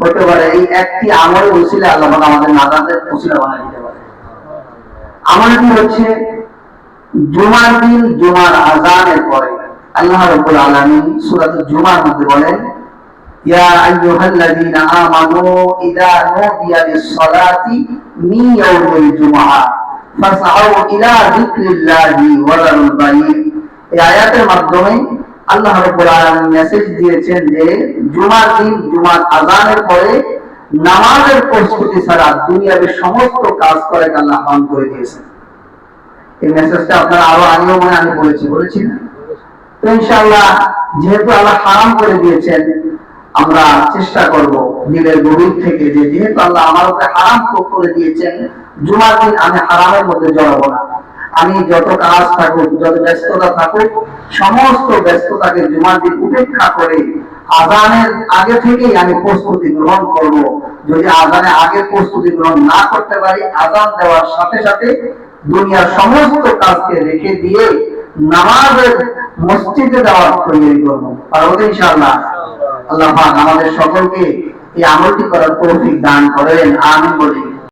হতে পারে। এই একটি আমল উসিলে আল্লাহ আমাদের নাজাতের উসিলা বানিয়ে দিতে পারে আমলটি হচ্ছে? জুমার দিন, জুমার আজানের পরে। আল্লাহ রাব্বুল আলামিন সূরাত জুমার মধ্যে বলেন, ইয়া আইয়ুহাল্লাযীনা আমানু ইযা নুদিয়া লিস-সালাতি মিন ইয়াউমিল জুমআহ ফাসআউ ইলা যিকরিল্লাহি ওয়া যারুল বাইয় এই আয়াতের মাধ্যমে আল্লাহ আলামিন মেসেজ দিয়েছেন যে, জুমার দিন, জুমার পরে নামাজের প্রস্তুতি ছাড়া সমস্ত কাজ করে আল্লাহ করে দিয়েছেন। এই মেসেজটা আপনারা আরও আগেও মনে আমি বলেছি বলেছি না? তো ইনশাআল্লাহ, যেহেতু আল্লাহ হারাম করে দিয়েছেন, আমরা চেষ্টা করব দিলের গভীর থেকে যে, যেহেতু আল্লাহ আমার উপরে হারাম করে দিয়েছেন, জুমার দিন আমি হারামের মধ্যে জড়াবো না। আমি যত কাজ থাকুক, যত ব্যস্ততা থাকুক সমস্ত ব্যস্ততাকে জুমার দিন উপেক্ষা করে আজানের আগে থেকেই আমি প্রস্তুতি গ্রহণ করব। যদি আজানে আগে প্রস্তুতি গ্রহণ না করতে পারি, আজান দেওয়ার সাথে সাথে দুনিয়ার সমস্ত কাজকে রেখে দিয়ে নামাজের মসজিদে যাওয়ার তৈরি করব। পারব তো ইনশাআল্লাহ? আল্লাহ আমাদের সকলকে এই আমলটি করার তৌফিক দান করেন। আমি বলি।